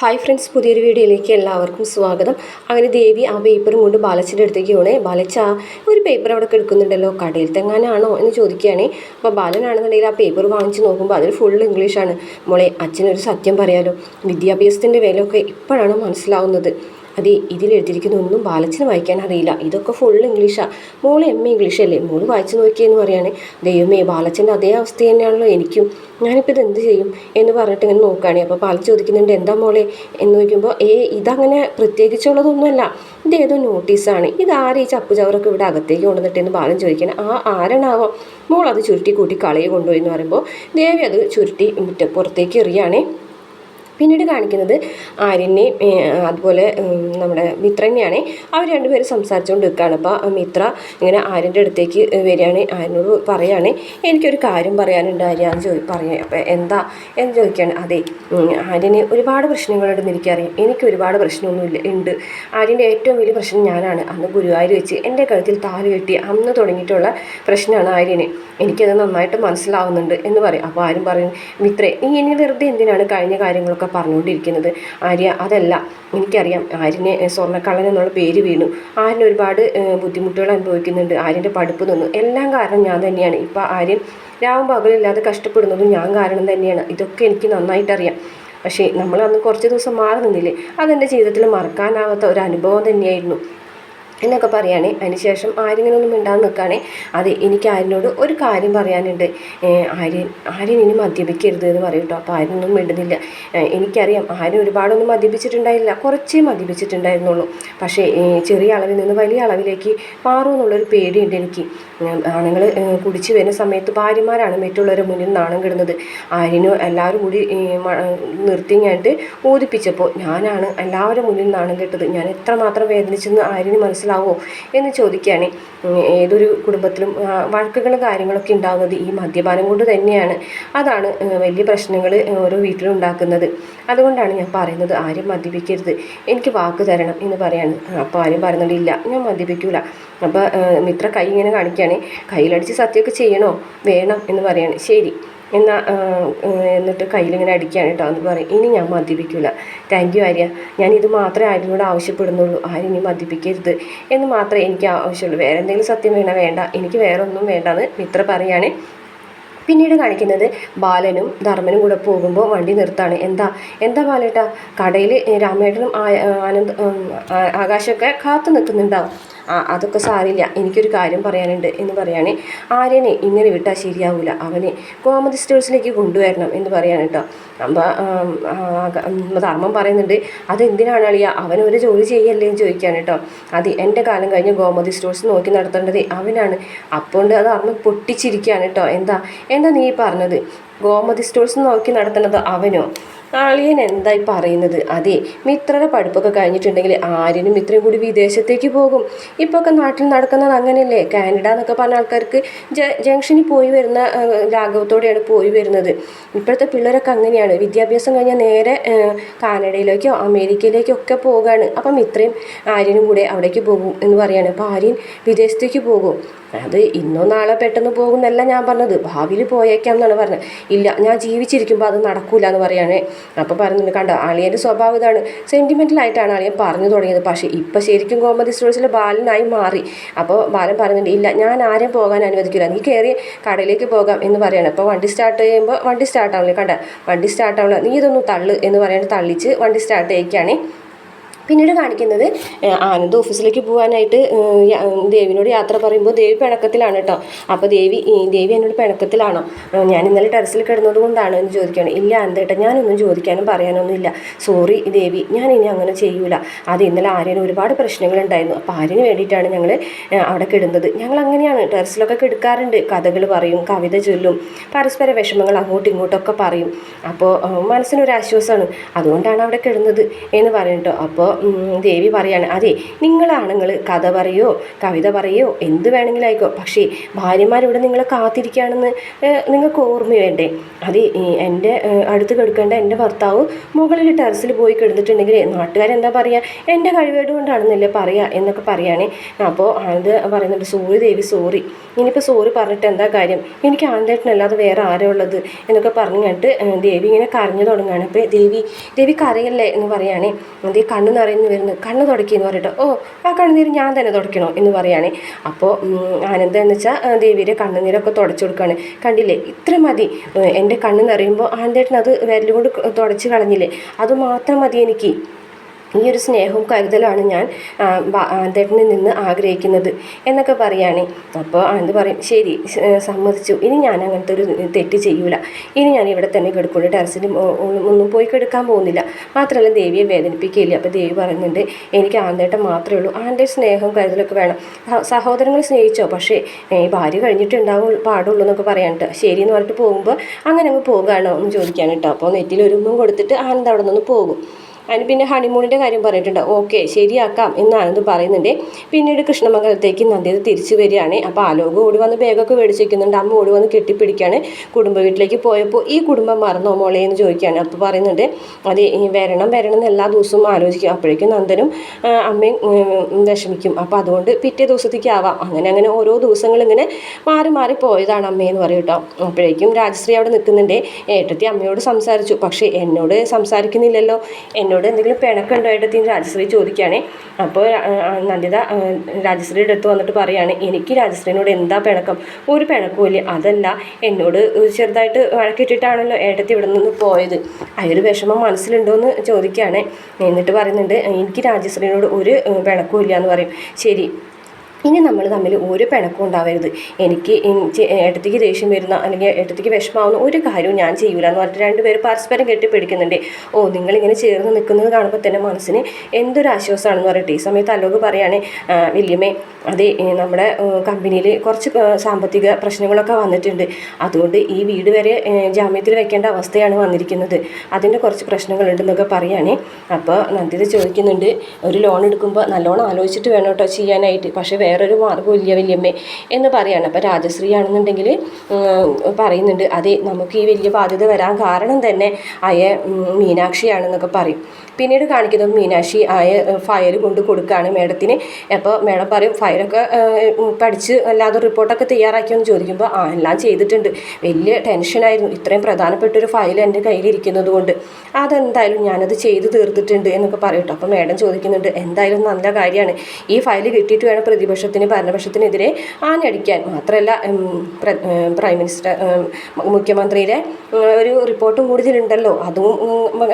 Hi friends പുതിയൊരു വീഡിയോയിലേക്ക് എല്ലാവർക്കും സ്വാഗതം. അങ്ങനെ ദേവി ആ പേപ്പർ കൊണ്ട് ബാലച്ചന്റെ അടുത്തേക്ക് പോണേ. ബാലച്ച ഒരു പേപ്പർ അവിടെ കിടക്കുന്നുണ്ടല്ലോ. കടയിൽ തെങ്ങാനാണോ എന്ന് ചോദിക്കുകയാണേ. അപ്പോൾ ബാലനാണെന്നുണ്ടെങ്കിൽ ആ പേപ്പർ വാങ്ങിച്ച് നോക്കുമ്പോൾ അതിൽ ഫുൾ ഇംഗ്ലീഷാണ് മോളെ അച്ഛനൊരു സത്യം പറയാലോ. വിദ്യാഭ്യാസത്തിന്റെ വിലയൊക്കെ ഇപ്പോഴാണ് മനസ്സിലാവുന്നത്. അതെ ഇതിലെഴുതിയിരിക്കുന്ന ഒന്നും ബാലച്ചന് വായിക്കാൻ അറിയില്ല. ഇതൊക്കെ ഫുൾ ഇംഗ്ലീഷാണ് മോൾ എം എ ഇംഗ്ലീഷ് അല്ലേ? മോൾ വായിച്ചു നോക്കിയെന്ന് പറയുകയാണ് ദൈവമേ ബാലച്ചന്റെ അതേ അവസ്ഥ തന്നെയാണല്ലോ എനിക്കും. ഞാനിപ്പോൾ ഇത് എന്ത് ചെയ്യും എന്ന് പറഞ്ഞിട്ട് ഇങ്ങനെ നോക്കുകയാണ്. അപ്പോൾ പാൽ ചോദിക്കുന്നുണ്ട് എന്താ മോളെ? എന്ന് ചോദിക്കുമ്പോൾ ഏ ഇതങ്ങനെ പ്രത്യേകിച്ചുള്ളതൊന്നുമല്ല. ഇതേതോ നോട്ടീസാണ്. ഇതാരും ഈ ചപ്പു ചവറൊക്കെ ഇവിടെ അകത്തേക്ക് കൊണ്ടുവന്നിട്ടെന്ന് ബാലൻ ചോദിക്കണം. ആ ആരണാവോ? മോൾ അത് ചുരുട്ടി കൂട്ടി കളയെ കൊണ്ടുപോയി എന്ന് പറയുമ്പോൾ ദേവി അത് ചുരുട്ടി മുറ്റ പുറത്തേക്ക് എറിയുകയാണേ പിന്നീട് കാണിക്കുന്നത് ആര്യനെയും അതുപോലെ നമ്മുടെ മിത്രനെയാണ്. അവർ രണ്ടുപേരും സംസാരിച്ചുകൊണ്ട് നിൽക്കുകയാണ് അപ്പോൾ മിത്ര ഇങ്ങനെ ആര്യന്റെ അടുത്തേക്ക് വരികയാണ്. ആര്യനോട് പറയുകയാണ് എനിക്കൊരു കാര്യം പറയാനുണ്ട് ആര്യ. എന്ന് ചോദി പറയാം അപ്പോൾ എന്താ? എന്ന് ചോദിക്കുകയാണ്. അതെ ആര്യന് ഒരുപാട് പ്രശ്നങ്ങളുണ്ടെന്ന് എനിക്കറിയാം. എനിക്ക് ഒരുപാട് പ്രശ്നമൊന്നുമില്ല ഉണ്ട്. ആര്യന്റെ ഏറ്റവും വലിയ പ്രശ്നം ഞാനാണ്. അന്ന് ഗുരുവായൂർ വെച്ച് എന്റെ കഴുത്തിൽ താൽ കെട്ടി അന്ന് തുടങ്ങിയിട്ടുള്ള പ്രശ്നമാണ് ആര്യന്. എനിക്കത് നന്നായിട്ട് മനസ്സിലാവുന്നുണ്ട് എന്ന് പറയും. അപ്പോൾ ആരും പറയും മിത്രേ നീ ഇനി വെറുതെ എന്തിനാണ് കഴിഞ്ഞ കാര്യങ്ങളൊക്കെ പറഞ്ഞുകൊണ്ടിരിക്കുന്നത്. ആര്യ അതല്ല. എനിക്കറിയാം. ആര്യനെ സ്വർണക്കള്ളൻ എന്നുള്ള പേര് വീണു. ആര്യന് ഒരുപാട് ബുദ്ധിമുട്ടുകൾ അനുഭവിക്കുന്നുണ്ട്. ആര്യന്റെ പഠിപ്പ് നിന്നു. എല്ലാം കാരണം ഞാൻ തന്നെയാണ്. ഇപ്പോൾ ആര്യൻ രാവും പകലില്ലാതെ കഷ്ടപ്പെടുന്നതും ഞാൻ കാരണം തന്നെയാണ്. ഇതൊക്കെ എനിക്ക് നന്നായിട്ടറിയാം. പക്ഷേ നമ്മൾ അന്ന് കുറച്ച് ദിവസം മാറി നിന്നില്ലേ? അതെന്റെ ജീവിതത്തിൽ മറക്കാനാവാത്ത ഒരു അനുഭവം തന്നെയായിരുന്നു. എന്നൊക്കെ പറയുകയാണെ അതിനുശേഷം ആര്യങ്ങനെ ഒന്നും മിണ്ടാതെ നിൽക്കുകയാണെ. അതെ എനിക്ക് ആര്യനോട് ഒരു കാര്യം പറയാനുണ്ട്. ആര്യൻ ആര്യൻ ഇനി മദ്യപിക്കരുത് എന്ന് പറയും കേട്ടോ. അപ്പോൾ ആര്യനൊന്നും മിണ്ടുന്നില്ല. എനിക്കറിയാം ആര്യൻ ഒരുപാടൊന്നും മദ്യപിച്ചിട്ടുണ്ടായില്ല. കുറച്ചേ മദ്യപിച്ചിട്ടുണ്ടായിരുന്നുള്ളൂ. പക്ഷേ ചെറിയ അളവിൽ നിന്ന് വലിയ അളവിലേക്ക് മാറും എന്നുള്ളൊരു പേടിയുണ്ട് എനിക്ക്. ആണുങ്ങൾ കുടിച്ച് വരുന്ന സമയത്ത് ഭാര്യമാരാണ് മറ്റുള്ളവരുടെ മുന്നിൽ നാണം കിടുന്നത്. ആര്യനും എല്ലാവരും കൂടി നിർത്തിങ്ങായിട്ട് ഊതിപ്പിച്ചപ്പോൾ ഞാനാണ് എല്ലാവരുടെ മുന്നിൽ നാണം കെട്ടത്. ഞാൻ എത്രമാത്രം വേദനിച്ചെന്ന് ആര്യന് മനസ്സിലാവോ എന്ന് ചോദിക്കുകയാണ്. ഏതൊരു കുടുംബത്തിലും വഴക്കുകളും കാര്യങ്ങളൊക്കെ ഉണ്ടാകുന്നത് ഈ മദ്യപാനം കൊണ്ട് തന്നെയാണ്. അതാണ് വലിയ പ്രശ്നങ്ങൾ ഓരോ വീട്ടിലും ഉണ്ടാക്കുന്നത്. അതുകൊണ്ടാണ് ഞാൻ പറയുന്നത് ആരും മദ്യപിക്കരുത്. എനിക്ക് വാക്ക് തരണം എന്ന് പറയാണ്. അപ്പോൾ ആരും പറയുന്നുണ്ട് ഇല്ല ഞാൻ മദ്യപിക്കൂല. അപ്പോൾ മിത്ര കൈ ഇങ്ങനെ കാണിക്കുകയാണ്. കയ്യിലടിച്ച് സത്യമൊക്കെ ചെയ്യണോ? വേണം എന്ന് പറയാണ്. ശരി. എന്നാൽ എന്നിട്ട് കയ്യിലിങ്ങനെ അടിക്കുകയാണ് കേട്ടോ എന്ന് പറയും ഇനി ഞാൻ മദ്യപിക്കില്ല താങ്ക് യു ആര്യ. ഞാൻ ഇത് മാത്രമേ ആര്യനോട് ആവശ്യപ്പെടുന്നുള്ളൂ. ആര്യ ഇനി മദ്യപിക്കരുത്. എന്ന് മാത്രമേ എനിക്ക് ആവശ്യമുള്ളൂ. വേറെ എന്തെങ്കിലും സത്യം വേണ വേണ്ട. എനിക്ക് വേറെ ഒന്നും വേണ്ടെന്ന് മിത്ര പറയുകയാണ് പിന്നീട് കാണിക്കുന്നത് ബാലനും ധർമ്മനും കൂടെ പോകുമ്പോൾ വണ്ടി നിർത്താണ്. എന്താ? എന്താ ബാലേട്ടാ? കടയിൽ രാമേട്ടനും ആനന്ദ് ആകാശമൊക്കെ കാത്തു നിൽക്കുന്നുണ്ടാവും ആ അതൊക്കെ സാരില്ല. എനിക്കൊരു കാര്യം പറയാനുണ്ട് എന്ന് പറയാണ് ആര്യനെ ഇങ്ങനെ വിട്ടാൽ ശരിയാവില്ല അവനെ കോമഡി സ്റ്റേഴ്സിലേക്ക് കൊണ്ടുവരണം എന്ന് പറയാണ് കേട്ടോ അപ്പോൾ ധർമ്മം പറയുന്നുണ്ട് അതെന്തിനാണ് അളിയ? അവൻ ഒരു ജോലി ചെയ്യല്ലേ? എന്ന് ചോദിക്കാൻ കേട്ടോ അത് എന്റെ കാലം കഴിഞ്ഞ് ഗോമതി സ്റ്റോഴ്സ് നോക്കി നടത്തേണ്ടത് അവനാണ്. അപ്പോൾ അത് ധർമ്മം പൊട്ടിച്ചിരിക്കുകയാണ് കേട്ടോ എന്താ? എന്താ നീ പറഞ്ഞത്? ഗോമതി സ്റ്റോഴ്സ് നോക്കി നടത്തേണ്ടത് അവനോ? അളിയൻ എന്തായി പറയുന്നത്? അതെ മിത്രയുടെ പഠിപ്പൊക്കെ കഴിഞ്ഞിട്ടുണ്ടെങ്കിൽ ആര്യനും മിത്രയും കൂടി വിദേശത്തേക്ക് പോകും. ഇപ്പോൾ ഒക്കെ നാട്ടിൽ നടക്കുന്നത് അങ്ങനെയല്ലേ? കാനഡ എന്നൊക്കെ പറഞ്ഞ ആൾക്കാർക്ക് ജംഗ്ഷനിൽ പോയി വരുന്ന രാഘവത്തോടെയാണ് പോയി വരുന്നത്. ഇപ്പോഴത്തെ പിള്ളേരൊക്കെ അങ്ങനെയാണ്. വിദ്യാഭ്യാസം കഴിഞ്ഞാൽ നേരെ കാനഡയിലേക്കോ അമേരിക്കയിലേക്കോ ഒക്കെ പോകുകയാണ് അപ്പം ഇത്രയും ആര്യനും കൂടെ അവിടേക്ക് പോകും എന്ന് പറയാണ്. അപ്പോൾ ആര്യൻ വിദേശത്തേക്ക് പോകും. അത് ഇന്നോ നാളെ പെട്ടെന്ന് പോകുന്നല്ല ഞാൻ പറഞ്ഞത്. ഭാവിയിൽ പോയേക്കാം എന്നാണ് പറഞ്ഞത്. ഇല്ല ഞാൻ ജീവിച്ചിരിക്കുമ്പോൾ അത് നടക്കൂല എന്ന് പറയുകയാണേ അപ്പോൾ പറയുന്നുണ്ട് കണ്ടോ അളിയന്റെ സ്വഭാവം ഇതാണ്. സെന്റിമെന്റലായിട്ടാണ് അളിയൻ പറഞ്ഞു തുടങ്ങിയത്. പക്ഷേ ഇപ്പം ശരിക്കും കോമഡി സ്റ്റോഴ്സിലെ ബാലനായി മാറി. അപ്പോൾ ബാലൻ പറഞ്ഞിട്ടുണ്ട് ഇല്ല ഞാൻ ആരെയും പോകാൻ അനുവദിക്കില്ല നീ കയറി കടയിലേക്ക് പോകാം എന്ന് പറയണം. അപ്പോൾ വണ്ടി സ്റ്റാർട്ട് ചെയ്യുമ്പോൾ വണ്ടി സ്റ്റാർട്ട് ആവില്ല കണ്ട? വണ്ടി സ്റ്റാർട്ട് ആവില്ല നീ ഇതൊന്ന് തള്ളു എന്ന് പറയാണ്ട് തള്ളിച്ച് വണ്ടി സ്റ്റാർട്ട് ചെയ്യിക്കുകയാണ് പിന്നീട് കാണിക്കുന്നത് ആനന്ദ് ഓഫീസിലേക്ക് പോകാനായിട്ട് ദേവിനോട് യാത്ര പറയുമ്പോൾ ദേവി പിണക്കത്തിലാണ് കേട്ടോ അപ്പോൾ ദേവി ദേവി എന്നോട് പിണക്കത്തിലാണോ? ഞാൻ ഇന്നലെ ടെറസിൽ കിടന്നത് കൊണ്ടാണ് എന്ന് ചോദിക്കുകയാണ്. ഇല്ല അന്തേട്ടാ ഞാനൊന്നും ചോദിക്കാനും പറയാനൊന്നും ഇല്ല. സോറി ദേവി ഞാൻ ഇനി അങ്ങനെ ചെയ്യൂല. അത് ഇന്നലെ ആര്യന് ഒരുപാട് പ്രശ്നങ്ങളുണ്ടായിരുന്നു. അപ്പോൾ ആര്യന് വേണ്ടിയിട്ടാണ് ഞങ്ങൾ അവിടെ കിടുന്നത്. ഞങ്ങൾ അങ്ങനെയാണ് ടെറസിലൊക്കെ കിടക്കാറുണ്ട്. കഥകൾ പറയും കവിത ചൊല്ലും പരസ്പര വിഷമങ്ങൾ അങ്ങോട്ടും ഇങ്ങോട്ടൊക്കെ പറയും. അപ്പോൾ മനസ്സിനൊരാശ്വാസമാണ് അതുകൊണ്ടാണ് അവിടെ കിടുന്നത് എന്ന് പറയും കേട്ടോ അപ്പോൾ ദേവി പറയാണ് അതെ നിങ്ങളാണുങ്ങൾ കഥ പറയോ കവിത പറയോ എന്ത് വേണമെങ്കിലും ആയിക്കോ പക്ഷേ ഭാര്യമാരിവിടെ നിങ്ങളെ കാത്തിരിക്കുകയാണെന്ന് നിങ്ങൾക്ക് ഓർമ്മ വേണ്ടേ അത് എന്റെ അടുത്ത് കിടക്കേണ്ട എന്റെ ഭർത്താവ് മുകളിൽ ടെറസിൽ പോയി കിടന്നിട്ടുണ്ടെങ്കിൽ നാട്ടുകാരെന്താ പറയുക എന്റെ കഴിവേട് കൊണ്ടാണെന്നല്ലേ പറയുക എന്നൊക്കെ പറയുകയാണേ അപ്പോൾ ആനന്ദ് പറയുന്നുണ്ട് സോറി ദേവി സോറി. ഇനിയിപ്പോൾ സോറി പറഞ്ഞിട്ട് എന്താ കാര്യം? എനിക്ക് ആനന്ദേട്ടനല്ലാതെ വേറെ ആരാ ഉള്ളത്? എന്നൊക്കെ പറഞ്ഞിട്ട് ഏഹ്, ദേവി ഇങ്ങനെ കരഞ്ഞു തുടങ്ങുകയാണ്. അപ്പോൾ ദേവി ദേവി കരയല്ലേ? എന്ന് പറയുകയാണേ അതേ കണ്ണ് നിറയുന്നു വരുന്നു കണ്ണ് തുടക്കി എന്ന് പറയട്ടെ ഓ ആ കണ്ണുനീര് ഞാൻ തന്നെ തുടക്കണോ എന്ന് പറയുകയാണെ അപ്പോൾ ആനന്ദ എന്ന് വെച്ചാൽ ദേവിയുടെ കണ്ണുനീരൊക്കെ തുടച്ചു കൊടുക്കുകയാണ് കണ്ടില്ലേ? ഇത്ര മതി. എന്റെ കണ്ണ് നിറയുമ്പോൾ ആനന്ദേട്ടൻ അത് വിരലുകൊണ്ട് തുടച്ച് കളഞ്ഞില്ലേ? അത് മാത്രം മതി എനിക്ക്. ഈ ഒരു സ്നേഹവും കരുതലാണ് ഞാൻ അദ്ദേഹത്തിൽ നിന്ന് ആഗ്രഹിക്കുന്നത് എന്നൊക്കെ പറയുകയാണ് അപ്പോൾ ആനന്ദ് പറയും ശരി സമ്മതിച്ചു. ഇനി ഞാൻ അങ്ങനത്തെ ഒരു തെറ്റ് ചെയ്യൂല. ഇനി ഞാൻ ഇവിടെ തന്നെ കിടക്കുള്ളൂ. ടെറസിൽ ഒന്നും പോയി കിടക്കാൻ പോകുന്നില്ല. മാത്രമല്ല ദേവിയെ വേദനിപ്പിക്കുകയില്ല. അപ്പോൾ ദേവി പറയുന്നുണ്ട് എനിക്ക് ആന്തേട്ടൻ മാത്രമേ ഉള്ളൂ. ആന്റെ സ്നേഹവും കരുതലൊക്കെ വേണം. സഹ- സഹോദരങ്ങൾ സ്നേഹിച്ചോ? പക്ഷേ ഈ ഭാര്യ കഴിഞ്ഞിട്ടുണ്ടാവും പാടുള്ളൂ എന്നൊക്കെ പറയാനിട്ട് ശരി എന്ന് പറഞ്ഞിട്ട് പോകുമ്പോൾ അങ്ങനെ അങ്ങ് പോകുകയാണോ എന്ന് ചോദിക്കാനിട്ടോ അപ്പോൾ നെറ്റിൽ ഒരു ഉമ്മം കൊടുത്തിട്ട് ആനന്ദ് അവിടെ നിന്ന് പോകും. അതിന് പിന്നെ ഹണിമൂണിന്റെ കാര്യം പറഞ്ഞിട്ടുണ്ട്. ഓക്കെ ശരിയാക്കാം എന്നാണെന്ന് പറയുന്നുണ്ട്. പിന്നീട് കൃഷ്ണമംഗലത്തേക്ക് നന്ദിത് തിരിച്ചു വരികയാണ്. അപ്പോൾ ആലോക ഓടി വന്ന് ബാഗൊക്കെ മേടിച്ച് വെക്കുന്നുണ്ട് അമ്മ ഓടി വന്ന് കെട്ടിപ്പിടിക്കുകയാണ്. കുടുംബ വീട്ടിലേക്ക് പോയപ്പോൾ ഈ കുടുംബം മറന്നോ മോളെ എന്ന് ചോദിക്കുകയാണ്. അപ്പോൾ പറയുന്നുണ്ട് അത് വരണം വരണം എന്ന് എല്ലാ ദിവസവും ആലോചിക്കും. അപ്പോഴേക്കും നന്ദനും അമ്മയും വിഷമിക്കും. അപ്പോൾ അതുകൊണ്ട് പിറ്റേ ദിവസത്തേക്ക് ആവാം. അങ്ങനെ അങ്ങനെ ഓരോ ദിവസങ്ങൾ ഇങ്ങനെ മാറി മാറി പോയതാണ് അമ്മയെന്ന് പറയും കേട്ടോ. അപ്പോഴേക്കും രാജശ്രീ അവിടെ നിൽക്കുന്നുണ്ട്. ഏട്ടത്തി അമ്മയോട് സംസാരിച്ചു. പക്ഷേ എന്നോട് സംസാരിക്കുന്നില്ലല്ലോ. എന്നോട് എന്തെങ്കിലും പിണക്കുണ്ടോ ഏട്ടത്തി രാജശ്രീ ചോദിക്കുകയാണേ അപ്പോൾ നന്ദിത രാജശ്രീയുടെ അടുത്ത് വന്നിട്ട് പറയാണ് എനിക്ക് രാജശ്രീനോട് എന്താ പിണക്കം? ഒരു പിണക്കുമില്ല അതല്ല എന്നോട് ചെറുതായിട്ട് വഴക്കിട്ടിട്ടാണല്ലോ ഏട്ടത്തി ഇവിടെ നിന്ന് പോയത്. ആ വിഷമം മനസ്സിലുണ്ടോ എന്ന് ചോദിക്കുകയാണ്. എന്നിട്ട് പറയുന്നുണ്ട് എനിക്ക് രാജശ്രീനോട് ഒരു പിണക്കുമില്ല എന്ന് പറയും. ശരി ഇനി നമ്മൾ തമ്മിൽ ഒരു പിണക്കും ഉണ്ടാവരുത്. എനിക്ക് ഏട്ടത്തിക്ക് ദേഷ്യം വരുന്ന അല്ലെങ്കിൽ ഏട്ടത്തിക്ക് വിഷമാവുന്ന ഒരു കാര്യവും ഞാൻ ചെയ്യൂല എന്ന് പറഞ്ഞിട്ട് രണ്ടുപേരും പരസ്പരം കെട്ടിപ്പിടിക്കുന്നുണ്ട്. ഓ നിങ്ങളിങ്ങനെ ചേർന്ന് നിൽക്കുന്നത് കാണുമ്പോൾ തന്നെ മനസ്സിന് എന്തൊരു ആശ്വാസമാണെന്ന് പറയട്ടെ. ഈ സമയത്ത് അലോക് പറയാണ് വില്യമേ അതെ നമ്മുടെ കമ്പനിയിൽ കുറച്ച് സാമ്പത്തിക പ്രശ്നങ്ങളൊക്കെ വന്നിട്ടുണ്ട്. അതുകൊണ്ട് ഈ വീട് വരെ ജാമ്യത്തിൽ വെക്കേണ്ട അവസ്ഥയാണ് വന്നിരിക്കുന്നത്. അതിന്റെ കുറച്ച് പ്രശ്നങ്ങളുണ്ടെന്നൊക്കെ പറയുകയാണെ അപ്പോൾ നന്ദിത ചോദിക്കുന്നുണ്ട് ഒരു ലോൺ എടുക്കുമ്പോൾ നല്ലോണം ആലോചിച്ചിട്ട് വേണം കേട്ടോ ചെയ്യാനായിട്ട്. പക്ഷേ വേറൊരു മാർഗവും ഇല്ല വല്യമ്മേ എന്ന് പറയാണ്. അപ്പോൾ രാജശ്രീ ആണെന്നുണ്ടെങ്കിൽ പറയുന്നുണ്ട് അതെ നമുക്ക് ഈ വലിയ ബാധ്യത വരാൻ കാരണം തന്നെ അയ മീനാക്ഷിയാണെന്നൊക്കെ പറയും. പിന്നീട് കാണിക്കുന്നത് മീനാക്ഷി ആയ ഫയൽ കൊണ്ട് കൊടുക്കുകയാണ് മേഡത്തിന്. അപ്പോൾ മേഡം പറയും ഫയലൊക്കെ പഠിച്ച് അല്ലാതെ റിപ്പോർട്ടൊക്കെ തയ്യാറാക്കിയെന്ന് ചോദിക്കുമ്പോൾ ആ എല്ലാം ചെയ്തിട്ടുണ്ട്. വലിയ ടെൻഷനായിരുന്നു ഇത്രയും പ്രധാനപ്പെട്ട ഒരു ഫയൽ എന്റെ കയ്യിലിരിക്കുന്നത് കൊണ്ട്. അതെന്തായാലും ഞാനത് ചെയ്ത് തീർത്തിട്ടുണ്ട് എന്നൊക്കെ പറയട്ടോ അപ്പോൾ മേഡം ചോദിക്കുന്നുണ്ട് എന്തായാലും നല്ല കാര്യമാണ്. ഈ ഫയൽ കിട്ടിയിട്ട് വേണം പ്രതിപക്ഷത്തിന് ഭരണപക്ഷത്തിനെതിരെ ആഞ്ഞടിക്കാൻ മാത്രമല്ല പ്ര- മിനിസ്റ്റർ മുഖ്യമന്ത്രിയുടെ ഒരു റിപ്പോർട്ടും കൂടുതലുണ്ടല്ലോ. അതും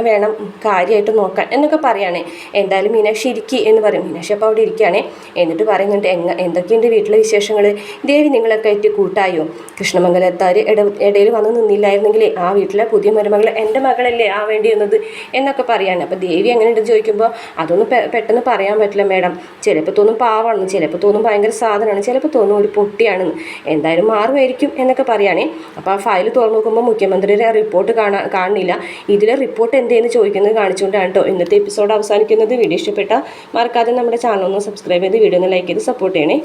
വേണം കാര്യമായിട്ട് നോക്കാൻ എന്നൊക്കെ പറയുകയാണ് എന്തായാലും മീനാക്ഷി ഇരിക്കി എന്ന് പറയും. മീനാക്ഷി അപ്പോൾ അവിടെ ഇരിക്കുകയാണ്. എന്നിട്ട് പറയുന്നുണ്ട് എങ്ങ എന്തൊക്കെയുണ്ട് വീട്ടിലെ വിശേഷങ്ങൾ ദേവി നിങ്ങളൊക്കെ ആയിട്ട് കൂട്ടായോ? കൃഷ്ണമംഗലത്താർ ഇട ഇടയിൽ വന്ന് നിന്നില്ലായിരുന്നെങ്കിൽ ആ വീട്ടിലെ പുതിയ മരുമകൾ എന്റെ മകളല്ലേ ആ വേണ്ടിയിരുന്നത് എന്നൊക്കെ പറയാണ്. അപ്പോൾ ദേവി എങ്ങനെയുണ്ടെന്ന് ചോദിക്കുമ്പോൾ അതൊന്നും പെട്ടെന്ന് പറയാൻ പറ്റില്ല മേഡം. ചിലപ്പോൾ തോന്നും പാവാണെന്ന് ചിലപ്പോൾ തോന്നും ഭയങ്കര സാധനമാണ്. ചിലപ്പോൾ തോന്നും ഒരു പൊട്ടിയാണെന്ന്. എന്തായാലും മാറുമായിരിക്കും എന്നൊക്കെ പറയുകയാണേ അപ്പോൾ ആ ഫയൽ തുറന്നു നോക്കുമ്പോൾ മുഖ്യമന്ത്രിയുടെ റിപ്പോർട്ട് കാണാ കാണുന്നില്ല. ഇതിലെ റിപ്പോർട്ട് എന്തേന്ന് ചോദിക്കുന്നത് കാണിച്ചുകൊണ്ടാണ് കേട്ടോ ഇന്നത്തെ എപ്പിസോഡ് അവസാനിക്കുന്നത്. വീഡിയോ ഇഷ്ടപ്പെട്ട മറക്കാതെ നമ്മുടെ ചാനൽ ഒന്ന് സബ്സ്ക്രൈബ് ചെയ്ത് വീഡിയോ ഒന്ന് ലൈക്ക് ചെയ്ത് സപ്പോർട്ട് ചെയ്യണേ.